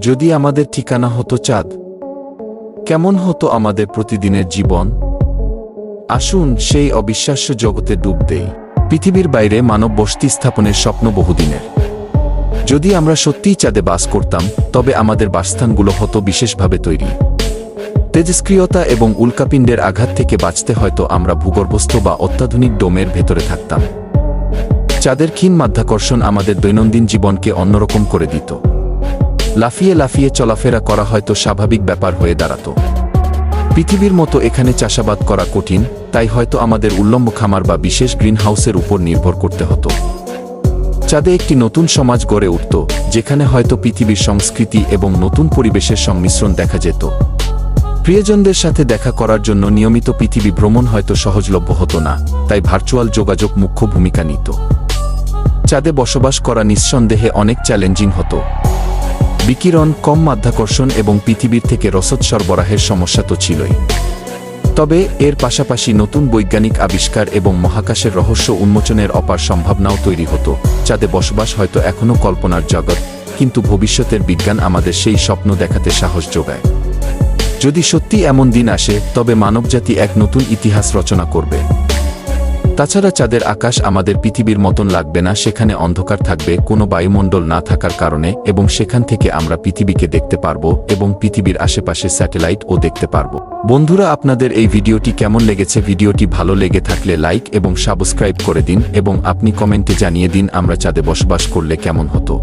যদি আমাদের ঠিকানা হতো চাঁদ, কেমন হতো আমাদের প্রতিদিনের জীবন? আসুন সেই অবিশ্বাস্য জগতে ডুব দেই, পৃথিবীর বাইরে মানব বসতি স্থাপনের স্বপ্ন বহুদিনের। যদি আমরা সত্যিই চাঁদে বাস করতাম, তবে আমাদের বাসস্থানগুলো হতো বিশেষভাবে তৈরি। তেজস্ক্রিয়তা এবং উল্কাপিণ্ডের আঘাত থেকে বাঁচতে হয়তো আমরা ভূগর্ভস্থ বা অত্যাধুনিক ডোমের ভেতরে থাকতাম। চাঁদের ক্ষীণ মাধ্যাকর্ষণ আমাদের দৈনন্দিন জীবনকে অন্যরকম করে দিত। লাফিয়ে লাফিয়ে চলাফেরা করা হয়তো স্বাভাবিক ব্যাপার হয়ে দাঁড়াত। পৃথিবীর মতো এখানে চাষাবাদ করা কঠিন, তাই হয়তো আমাদের উল্লম্ব খামার বা বিশেষ গ্রিনহাউসের উপর নির্ভর করতে হতো। চাঁদে একটি নতুন সমাজ গড়ে উঠত, যেখানে হয়তো পৃথিবীর সংস্কৃতি এবং নতুন পরিবেশের সংমিশ্রণ দেখা যেত। প্রিয়জনদের সাথে দেখা করার জন্য নিয়মিত পৃথিবী ভ্রমণ হয়তো সহজলভ্য হতো না, তাই ভার্চুয়াল যোগাযোগ মুখ্য ভূমিকা নিত। চাঁদে বসবাস করা নিঃসন্দেহে অনেক চ্যালেঞ্জিং হতো। বিকিরণ কম মাধ্যাকর্ষণ এবং পৃথিবীর থেকে রসদ সরবরাহের সমস্যা তো ছিলই। তবে এর পাশাপাশি নতুন বৈজ্ঞানিক আবিষ্কার এবং মহাকাশের রহস্য উন্মোচনের অপার সম্ভাবনাও তৈরি হতো যাতে বসবাস হয়তো এখনও কল্পনার জগৎ কিন্তু ভবিষ্যতের বিজ্ঞান আমাদের সেই স্বপ্ন দেখাতে সাহস যোগায়। যদি সত্যি এমন দিন আসে, তবে মানবজাতি এক নতুন ইতিহাস রচনা করবে। তাছাড়া চাঁদের আকাশ আমাদের পৃথিবীর মতন লাগবে না, সেখানে অন্ধকার থাকবে, কোনো বায়ুমণ্ডল না থাকার কারণে, এবং সেখান থেকে আমরা পৃথিবীকে দেখতে পারব, এবং পৃথিবীর আশেপাশে স্যাটেলাইট ও দেখতে পারব। বন্ধুরা, আপনাদের এই ভিডিওটি কেমন লেগেছে? ভিডিওটি ভালো লেগে থাকলে লাইক এবং সাবস্ক্রাইব করে দিন, এবং আপনি কমেন্টে জানিয়ে দিন আমরা চাঁদে বসবাস করলে কেমন হতো।